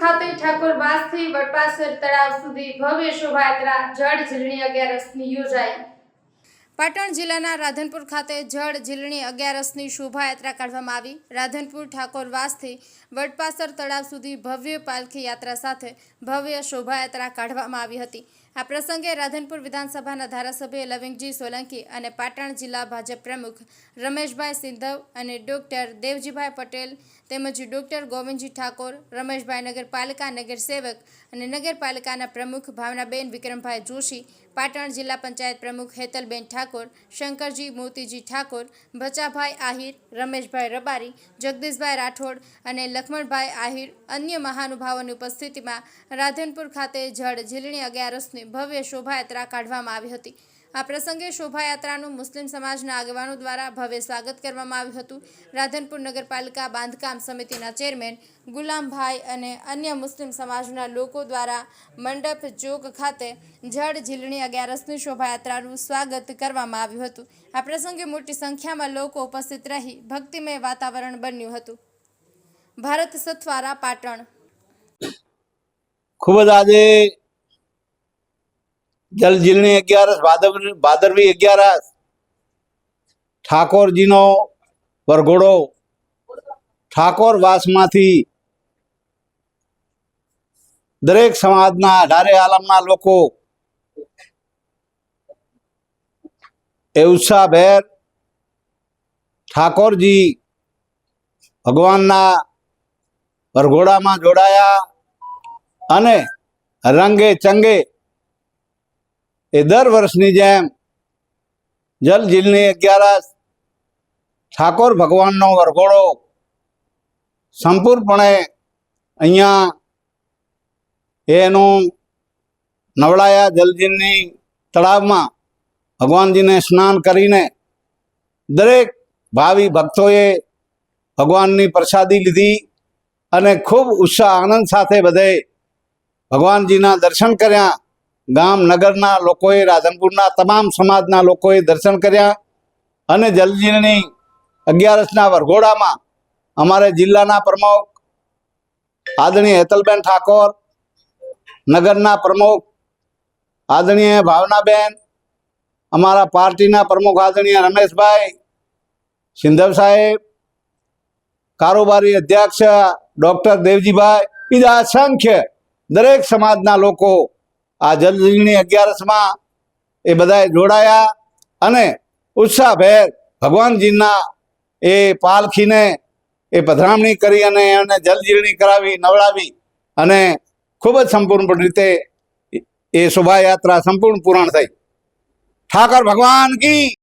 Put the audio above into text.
ખાતે ઠાકોર વાસથી વડપાસર તળાવ સુધી ભવ્ય શોભાયાત્રા જળ ઝીલણી અગિયારસની યોજાઈ. પાટણ જિલ્લાના રાધનપુર ખાતે જળ ઝીલણી અગિયારસની શોભાયાત્રા કાઢવામાં આવી. રાધનપુર ઠાકોર વાસથી વડપાસર તળાવ સુધી ભવ્ય પાલખી યાત્રા સાથે ભવ્ય શોભાયાત્રા કાઢવામાં આવી હતી. આ પ્રસંગે રાધનપુર વિધાનસભાના ધારાસભ્ય લવિંગજી સોલંકી અને પાટણ જિલ્લા ભાજપ પ્રમુખ રમેશભાઈ સિંધવ અને ડૉક્ટર દેવજીભાઈ પટેલ તેમજ ડૉક્ટર ગોવિંદજી ઠાકોર, રમેશભાઈ નગરપાલિકા નગર સેવક અને નગરપાલિકાના પ્રમુખ ભાવનાબેન વિક્રમભાઈ જોશી, પાટણ જિલ્લા પંચાયત પ્રમુખ હેતલબેન ઠાકોર શંકરજી, મોતીજી ઠાકોર, ભચાભાઈ આહિર, રમેશભાઈ રબારી, જગદીશભાઈ રાઠોડ અને લખમણભાઈ આહિર અન્ય મહાનુભાવોની ઉપસ્થિતિમાં રાધનપુર ખાતે જળ ઝીલણી અગિયારસની ભવ્ય શોભાયાત્રા કાઢવામાં આવી હતી. આ પ્રસંગે શોભાયાત્રાનું મુસ્લિમ સમાજના આગેવાનો દ્વારા ભવ્ય સ્વાગત કરવામાં આવ્યું હતું. રાધનપુર નગરપાલિકા બાંધકામ સમિતિના ચેરમેન ગુલામભાઈ અને અન્ય મુસ્લિમ સમાજના લોકો દ્વારા મંડપ ચોક ખાતે જળ ઝીલણી અગિયારસની શોભાયાત્રાનું સ્વાગત કરવામાં આવ્યું હતું. આ પ્રસંગે મોટી સંખ્યામાં લોકો ઉપસ્થિત રહી ભક્તિમય વાતાવરણ બન્યું હતું. ભારત સથવારા પાટણ. ખૂબ જ આજે જલજીલની અગિયારસ, ભાદર, ભાદરવી અગિયારસ, ઠાકોરજીનો વરઘોડો, ઠાકોર વાસમાંથી દરેક સમાજના અઢારે આલમના લોકો એ ઉત્સાહભેર ઠાકોરજી ભગવાનના વરઘોડામાં જોડાયા અને રંગે ચંગે એ દર વર્ષની જેમ જલ જીલની અગિયારસ, ઠાકોર ભગવાનનો વરઘોડો સંપૂર્ણપણે અહીંયા એનું નવડાયા જલજીલની તળાવમાં ભગવાનજીને સ્નાન કરીને દરેક ભાવિ ભક્તોએ ભગવાનની પ્રસાદી લીધી અને ખૂબ ઉત્સાહ, આનંદ સાથે બધે ભગવાનજીના દર્શન કર્યા. ગામ નગરના લોકોએ, રાધનપુરના તમામ સમાજના લોકોએ દર્શન કર્યા અને જલજીરની અગિયારસના વરઘોડામાં અમારે જિલ્લાના પ્રમુખ આદરણીય હેતલબેન ઠાકોર, નગરના પ્રમુખ આદરણીય ભાવનાબેન, અમારા પાર્ટીના પ્રમુખ આદરણીય રમેશભાઈ, સિંધવ સાહેબ, કારોબારી અધ્યક્ષ ડૉક્ટર દેવજીભાઈ, બીજા અસંખ્ય દરેક સમાજના લોકો આ જલજીની અગિયારસમાં એ બધાએ જોડાયા અને ઉત્સાહભેર ભગવાનજીના એ પાલખીને એ પધરામણી કરી અને એને જલજીરણી કરાવી, નવડાવી અને ખૂબ જ સંપૂર્ણ રીતે એ શોભાયાત્રા સંપૂર્ણ પૂર્ણ થઈ. ઠાકર ભગવાન કી